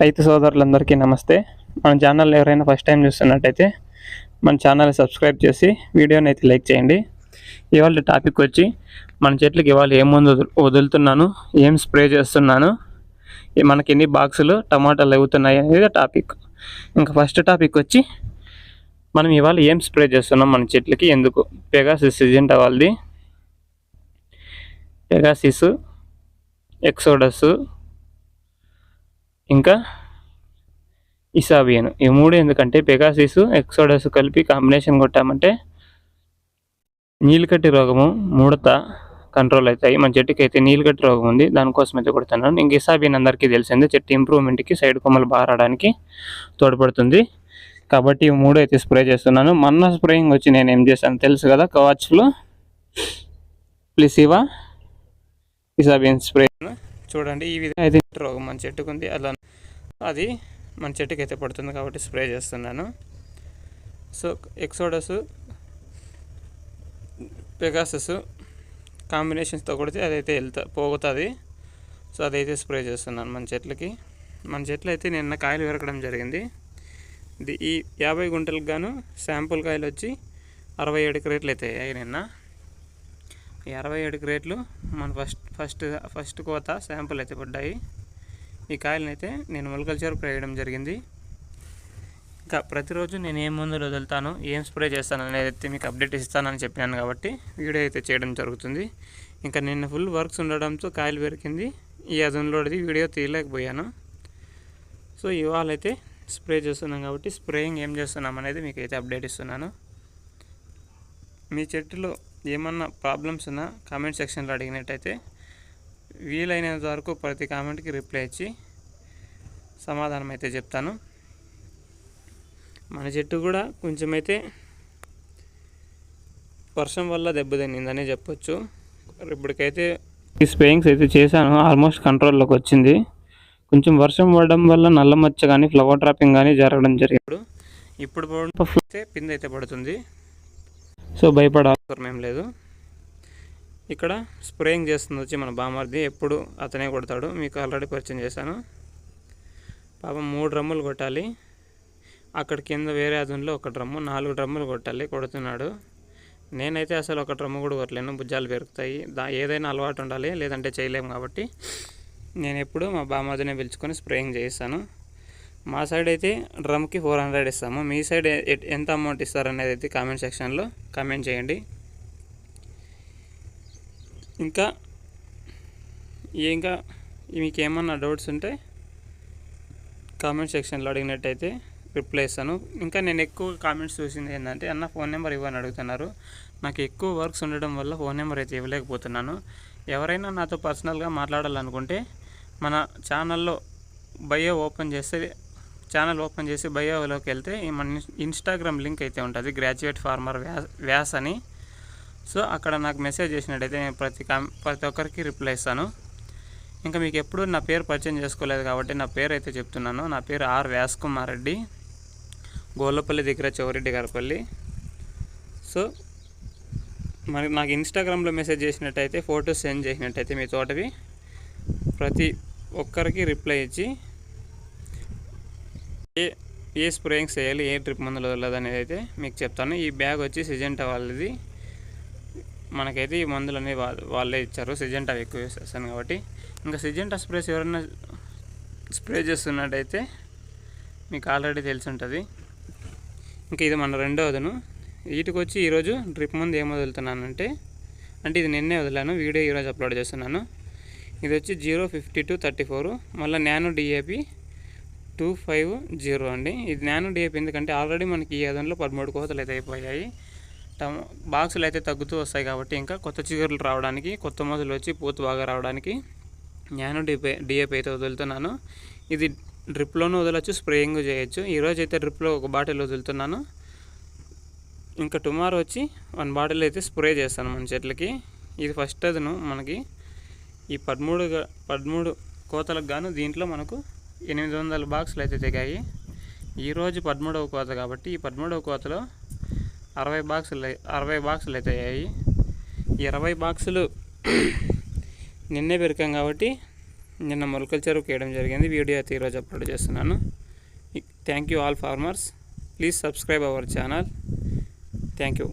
రైతు సోదరులందరికీ నమస్తే. మన ఛానల్ ఎవరైనా ఫస్ట్ టైం చూస్తున్నట్టయితే మన ఛానల్ సబ్స్క్రైబ్ చేసి వీడియోని అయితే లైక్ చేయండి. ఇవాళ టాపిక్ వచ్చి మన చెట్లకి ఇవాళ ఏం ముందు వదులుతున్నాను ఏం స్ప్రే చేస్తున్నాను మనకి ఎన్ని బాక్సులు టమాటాలు అవుతున్నాయి అనేది టాపిక్. ఇంకా ఫస్ట్ టాపిక్ వచ్చి మనం ఇవాళ ఏం స్ప్రే చేస్తున్నాం మన చెట్లకి ఎందుకు? పెగాసిస్ సిజెంటా వాళ్ళది. పెగాసిస్ ఎక్సోడస్ ఇంకా ఇసాబియన్. ఈ మూడు ఎందుకంటే పెగాసిస్ ఎక్సోడస్ కలిపి కాంబినేషన్ కొట్టామంటే నీలికట్టి రోగము ముడత కంట్రోల్ అవుతాయి. మన చెట్టుకి అయితే నీలికట్టి రోగం ఉంది. దానికోసం అయితే కొడుతున్నాను. ఇంక ఇసాబియన్ అందరికీ తెలిసిందే చెట్టు ఇంప్రూవ్మెంట్కి సైడ్ కొమ్మలు బాగా రావడానికి తోడ్పడుతుంది. కాబట్టి ఈ మూడు అయితే స్ప్రే చేస్తున్నాను. మొన్న స్ప్రేయింగ్ వచ్చి నేను ఏం చేశాను తెలుసు కదా కవాచ్లో ప్లిసివా ఇసాబియన్ స్ప్రే. చూడండి ఈ విధంగా అయితే రోగం మన చెట్టుకు ఉంది. అలా అది మన చెట్టుకి అయితే పడుతుంది కాబట్టి స్ప్రే చేస్తున్నాను. సో ఎక్సోడస్ పెగాసస్ కాంబినేషన్స్తో కొడితే అదైతే వెళ్తా పోగుతుంది. సో అదైతే స్ప్రే చేస్తున్నాను మన చెట్లకి. మన చెట్లు అయితే నిన్న కాయలు విరకడం జరిగింది. ఈ యాభై గుంటలకు గాను శాంపుల్ కాయలు వచ్చి అరవై ఏడు క్రేట్లు అయితే అయ్యాయి నిన్న. ఈ అరవై ఏడు క్రేట్లు మన ఫస్ట్ ఫస్ట్ ఫస్ట్ కోత శాంపుల్ అయితే పడ్డాయి. ఈ కాయలను అయితే నేను మొలకల స్ప్రే చేయడం జరిగింది. ఇంకా ప్రతిరోజు నేను ఏం మందులు వదులుతాను ఏం స్ప్రే చేస్తాను అనేది అయితే మీకు అప్డేట్ ఇస్తానని చెప్పినాను కాబట్టి వీడియో అయితే చేయడం జరుగుతుంది. ఇంకా నిన్న ఫుల్ వర్క్స్ ఉండడంతో కాయలు పెరిగింది. ఈ అదునులోది వీడియో తీయలేకపోయాను. సో ఇవాళ అయితే స్ప్రే చేస్తున్నాం కాబట్టి స్ప్రేయింగ్ ఏం చేస్తున్నాం అనేది మీకు అయితే అప్డేట్ ఇస్తున్నాను. మీ చెట్టులో ఏమన్నా ప్రాబ్లమ్స్ ఉన్నా కామెంట్ సెక్షన్లో అడిగినట్టయితే వీలైనంత వరకు ప్రతి కామెంట్కి రిప్లై ఇచ్చి సమాధానం అయితే చెప్తాను. మన చెట్టు కూడా కొంచెం అయితే వర్షం వల్ల దెబ్బతినిందనే చెప్పొచ్చు. ఇప్పటికైతే ఈ స్ప్రేయింగ్స్ అయితే చేశాను. ఆల్మోస్ట్ కంట్రోల్లోకి వచ్చింది. కొంచెం వర్షం పడడం వల్ల నల్ల మచ్చ కానీ ఫ్లవర్ డ్రాపింగ్ కానీ జరగడం జరిగింది. ఇప్పుడు పడితే పిండి అయితే పడుతుంది. సో భయపడాల్సిన లేదు. ఇక్కడ స్ప్రేయింగ్ చేస్తుంది వచ్చి మన బామర్ది. ఎప్పుడు అతనే కొడతాడు. మీకు ఆల్రెడీ పరిచయం చేశాను. పాపం మూడు డ్రమ్ములు కొట్టాలి. అక్కడ కింద వేరే అదున్లో ఒక డ్రమ్ము నాలుగు డ్రమ్ములు కొట్టాలి. కొడుతున్నాడు. నేనైతే అసలు ఒక డ్రమ్ము కూడా కొట్టలేను. భుజాలు పెరుగుతాయి. దా ఏదైనా అలవాటు ఉండాలి. లేదంటే చేయలేము కాబట్టి నేను ఎప్పుడు మా బామర్దినే పిలుచుకొని స్ప్రేయింగ్ చేయిస్తాను. మా సైడ్ అయితే డ్రమ్కి ఫోర్ హండ్రెడ్ ఇస్తాము. మీ సైడ్ ఎ- ఎంత అమౌంట్ ఇస్తారనేది అయితే కామెంట్ సెక్షన్లో కామెంట్ చేయండి. ఇంకా ఇంకా మీకు ఏమన్నా డౌట్స్ ఉంటే కామెంట్ సెక్షన్లో అడిగినట్టయితే రిప్లై ఇస్తాను. ఇంకా నేను ఎక్కువ కామెంట్స్ చూసింది ఏంటంటే అన్న ఫోన్ నెంబర్ ఇవ్వని అడుగుతున్నారు. నాకు ఎక్కువ వర్క్స్ ఉండడం వల్ల ఫోన్ నెంబర్ అయితే ఇవ్వలేకపోతున్నాను. ఎవరైనా నాతో పర్సనల్గా మాట్లాడాలనుకుంటే మన ఛానల్లో బయో ఓపెన్ చేస్తే ఛానల్ ఓపెన్ చేసి బయోలోకి వెళ్తే మన ఇన్స్టాగ్రామ్ లింక్ అయితే ఉంటుంది గ్రాడ్యుయేట్ ఫార్మర్ వ్యాస్ వ్యాస్ అని. సో అక్కడ నాకు మెసేజ్ చేసినట్టయితే నేను ప్రతి ప్రతి ఒక్కరికి రిప్లై ఇస్తాను. ఇంకా మీకు ఎప్పుడు నా పేరు పరిచయం చేసుకోలేదు కాబట్టి నా పేరు అయితే చెప్తున్నాను. నా పేరు ఆర్ వ్యాస్ కుమార్ రెడ్డి గోల్లపల్లి దగ్గర చౌరెడ్డి గారిపల్లి. సో మరి నాకు ఇన్స్టాగ్రామ్లో మెసేజ్ చేసినట్టయితే ఫొటోస్ సెండ్ చేసినట్టయితే మీ తోటవి ప్రతి ఒక్కరికి రిప్లై ఇచ్చి ఏ ఏ స్ప్రేయింగ్ చేయాలి ఏ ట్రిప్ మందులు వదలదు అనేది అయితే మీకు చెప్తాను. ఈ బ్యాగ్ వచ్చి సిజెంటా వాళ్ళది. మనకైతే ఈ మందులు అనేవి వాళ్ళే ఇచ్చారు. సిజెంటా ఎక్కువ యూస్ చేస్తాను కాబట్టి. ఇంకా సిజెంటా స్ప్రేస్ ఎవరైనా స్ప్రే చేస్తున్నట్టయితే మీకు ఆల్రెడీ తెలిసి ఉంటుంది. ఇంకా ఇది మన రెండో వీటికి వచ్చి ఈరోజు డ్రిప్ ముందు ఏం వదులుతున్నానంటే అంటే ఇది నిన్నే వదిలాను వీడియో ఈరోజు అప్లోడ్ చేస్తున్నాను. ఇది వచ్చి zero fifty two thirty four. మళ్ళీ నేను డిఏపి టూ ఫైవ్ జీరో అండి. ఇది నానో డిఏపి ఎందుకంటే ఆల్రెడీ మనకి ఈ అదనలో పదమూడు కోతలు అయితే అయిపోయాయి. టమ బాక్సులు అయితే తగ్గుతూ వస్తాయి కాబట్టి ఇంకా కొత్త చిగురులు రావడానికి కొత్త మొదలు వచ్చి పూత బాగా రావడానికి నానో డిపే డిఏపి అయితే వదులుతున్నాను. ఇది డ్రిప్లోనూ వదలొచ్చు స్ప్రేయింగ్ చేయొచ్చు. ఈరోజు అయితే డ్రిప్లో ఒక బాటిల్ వదులుతున్నాను. ఇంకా టుమారో వచ్చి వన్ బాటిల్ అయితే స్ప్రే చేస్తాను మన చెట్లకి. ఇది ఫస్ట్ అదను మనకి. ఈ పదమూడు పదమూడు కోతలకు గాను దీంట్లో మనకు ఎనిమిది వందల బాక్సులు అయితే తెగాయి. ఈరోజు పదమూడవ కోత కాబట్టి ఈ పదమూడవ కోతలో అరవై బాక్సులు అరవై బాక్సులు అయితే అయ్యాయి. ఇరవై బాక్సులు నిన్నే పెరికాం కాబట్టి నిన్న మొలకల చెరువు వేయడం జరిగింది. వీడియో అయితే ఈరోజు అప్లోడ్ చేస్తున్నాను. Thank you all farmers. Please subscribe our channel. Thank you.